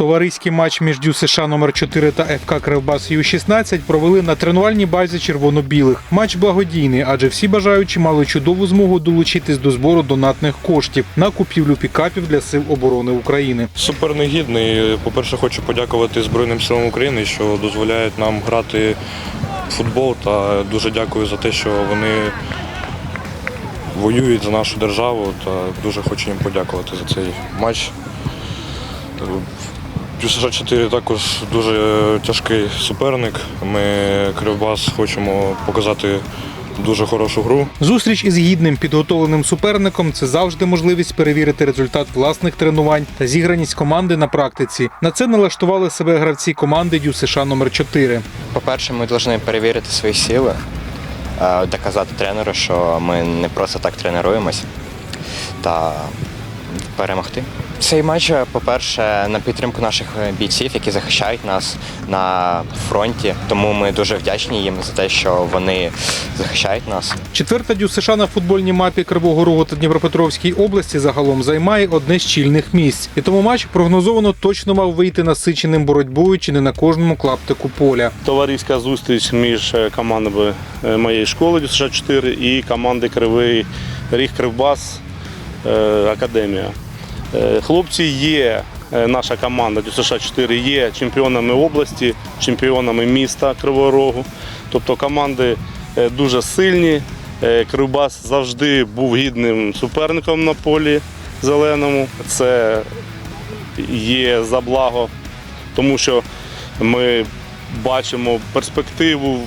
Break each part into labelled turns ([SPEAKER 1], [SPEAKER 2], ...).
[SPEAKER 1] Товариський матч між Дю США номер 4 та ФК Кривбас Ю-16 провели на тренувальній базі червоно-білих. Матч благодійний, адже всі бажаючі мали чудову змогу долучитись до збору донатних коштів на купівлю пікапів для сил оборони України.
[SPEAKER 2] Суперник гідний. По-перше, хочу подякувати Збройним силам України, що дозволяють нам грати в футбол. Та дуже дякую за те, що вони воюють за нашу державу. Та дуже хочу їм подякувати за цей матч. Плюс 4 також дуже тяжкий суперник. Ми Кривбас хочемо показати дуже хорошу гру.
[SPEAKER 1] Зустріч із гідним підготовленим суперником це завжди можливість перевірити результат власних тренувань та зіграність команди на практиці. На це налаштували себе гравці команди Дю США номер 4
[SPEAKER 3] По-перше, ми повинні перевірити свої сили, е, доказати тренеру, що ми не просто так тренуємось та перемогти. Цей матч, е, по-перше, на підтримку наших е, бійців, які захищають нас на фронті. Тому ми дуже вдячні їм за те, що вони захищають нас.
[SPEAKER 1] Четверта Дю США на футбольній мапі Кривого Рогу та Дніпропетровській області загалом займає одне з чільних місць. І тому матч прогнозовано точно мав вийти насиченим боротьбою чи не на кожному клаптику поля.
[SPEAKER 4] товариська зустріч між е, командами моєї школи США 4 і команди Кривий Ріг Кривбас Академія. Е, Хлопці є, е, наша команда США 4 є чемпіонами області, чемпіонами міста Кривого Рогу. Тобто команди е, дуже сильні. Е, Кривбас завжди був гідним суперником на полі зеленому. Це є за благо, тому що ми бачимо перспективу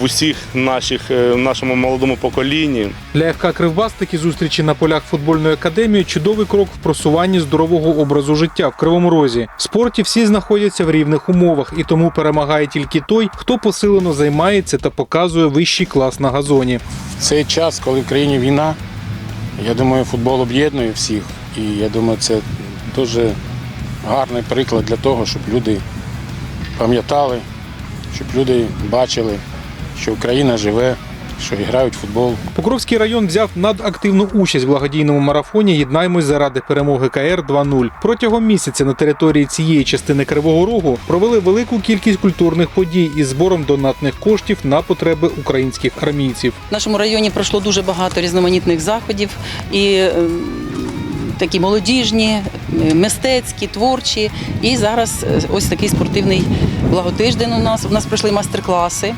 [SPEAKER 4] в усіх наших, е, в нашому молодому поколінні.
[SPEAKER 1] Для ФК Кривбас такі зустрічі на полях футбольної академії чудовий крок в просуванні здорового образу життя в Кривому Розі. В спорті всі знаходяться в рівних умовах, і тому перемагає тільки той, хто посилено займається та показує вищий клас на газоні.
[SPEAKER 5] В цей час, коли в країні війна, я думаю, футбол об'єднує всіх. І я думаю, це дуже гарний приклад для того, щоб люди пам'ятали, щоб люди бачили, що Україна живе, що грають в футбол.
[SPEAKER 1] Покровський район взяв надактивну участь в благодійному марафоні Єднаймось заради перемоги КР 2.0. Протягом місяця на території цієї частини Кривого Рогу провели велику кількість культурних подій із збором донатних коштів на потреби українських армійців.
[SPEAKER 6] В нашому районі пройшло дуже багато різноманітних заходів і е, такі молодіжні, е, мистецькі, творчі. І зараз е, ось такий спортивний благотиждень у нас. У нас пройшли майстер-класи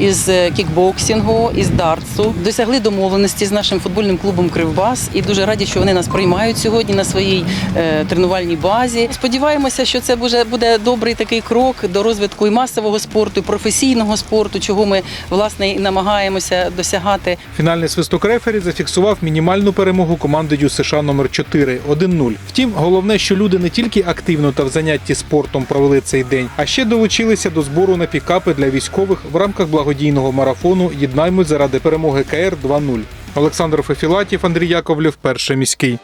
[SPEAKER 6] із е, кікбоксингу, із дартсу. Досягли домовленості з нашим футбольним клубом Кривбас і дуже раді, що вони нас приймають сьогодні на своїй е, тренувальній базі. Сподіваємося, що це буде, добрий такий крок до розвитку і масового спорту, і професійного спорту, чого ми власне і намагаємося досягати.
[SPEAKER 1] Фінальний свисток рефері зафіксував мінімальну перемогу команди Дю США номер 4 1-0. Втім, головне, що люди не тільки активно та в занятті спортом провели цей день, а ще долучилися до збору на пікапи для військових в рамках благодійного марафону Єднаймось заради перемоги КР 2.0. Олександр Фефілатів, Андрій Яковлів, перший міський.